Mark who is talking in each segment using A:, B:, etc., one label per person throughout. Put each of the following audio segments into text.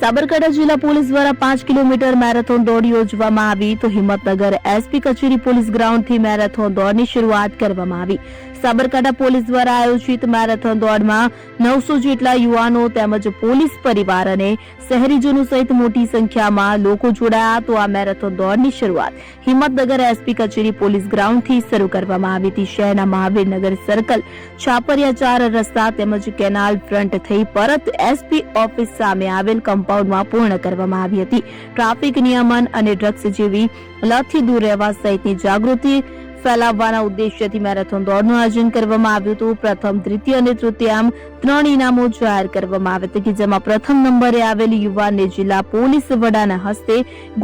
A: સાબરકાંઠા જિલ્લા પોલીસ દ્વારા પાંચ કિલોમીટર મેરેથોન દોડ યોજવામાં આવી. તો હિંમતનગર એસપી કચેરી પોલીસ ગ્રાઉન્ડથી મેરેથોન દોડની શરૂઆત કરવામાં આવી. સાબરકાંઠા પોલીસ દ્વારા આયોજિત મેરેથોન દોડમાં નવસો જેટલા યુવાનો તેમજ પોલીસ પરિવાર અને શહેરીજનો સહિત મોટી સંખ્યામાં લોકો જોડાયા. તો આ મેરેથોન દોડની શરૂઆત હિંમતનગર એસપી કચેરી પોલીસ ગ્રાઉન્ડથી શરૂ કરવામાં આવી હતી. શહેરના મહાવીરનગર સર્કલ, છાપરિયા ચાર રસ્તા તેમજ કેનાલ ફ્રન્ટ થઈ પરત એસપી ઓફિસ સામે આવેલ કમ્પાઉન્ડમાં પૂર્ણ કરવામાં આવી હતી. ટ્રાફિક નિયમન અને ડ્રગ્સ જેવી લતથી દૂર રહેવા સહિતની જાગૃતિ ફેલાવવાના ઉદ્દેશ્યથી મેરેથોન દોડનું આયોજન કરવામાં આવ્યું હતું. પ્રથમ, દ્વિતીય અને તૃતીયામ ત્રણ ઇનામો જાહેર કરવામાં આવ્યા હતા કે જેમાં પ્રથમ નંબરે આવેલી યુવાનને જિલ્લા પોલીસ વડાના હસ્તે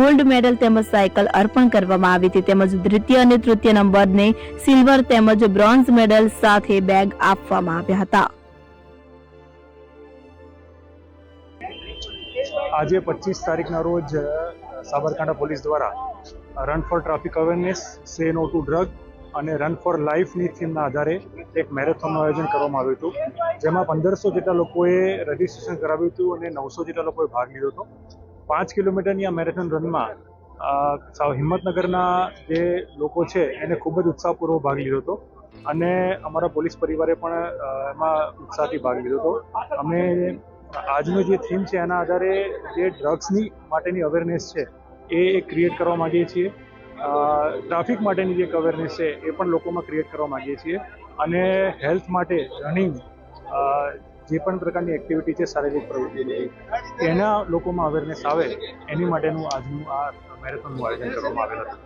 A: ગોલ્ડ મેડલ તેમજ સાયકલ અર્પણ કરવામાં આવી હતી. તેમજ દ્વિતીય અને તૃતીય નંબરને સિલ્વર તેમજ બ્રોન્ઝ મેડલ સાથે બેગ આપવામાં આવ્યા હતા.
B: આજે પચીસ તારીખના રોજ સાબરકાંઠા પોલીસ દ્વારા run for traffic awareness say no to drug અને રન ફોર લાઈફની થીમના આધારે એક મેરેથોનનું આયોજન કરવામાં આવ્યું હતું. જેમાં પંદરસો જેટલા લોકોએ રજીસ્ટ્રેશન કરાવ્યું હતું અને નવસો જેટલા લોકોએ ભાગ લીધો હતો. પાંચ કિલોમીટરની આ મેરેથોન રનમાં સાવ હિંમતનગરના જે લોકો છે, એને ખૂબ જ ઉત્સાહપૂર્વક ભાગ લીધો હતો. અને અમારા પોલીસ પરિવારે પણ એમાં ઉત્સાહથી ભાગ લીધો હતો. અમે આજનો જે થીમ છે, એના આધારે જે ડ્રગ્સની માટેની અવેરનેસ છે, એ ક્રિએટ કરવા માંગીએ છીએ. ટ્રાફિક માટેની જે અવેરનેસ છે, એ પણ લોકોમાં ક્રિએટ કરવા માંગીએ છીએ. અને હેલ્થ માટે રનિંગ જે પણ પ્રકારની એક્ટિવિટી છે, શારીરિક પ્રવૃત્તિ એના લોકોમાં અવેરનેસ આવે, એની માટેનું આજનું આ મેરેથોનનું આયોજન કરવામાં આવેલ હતું.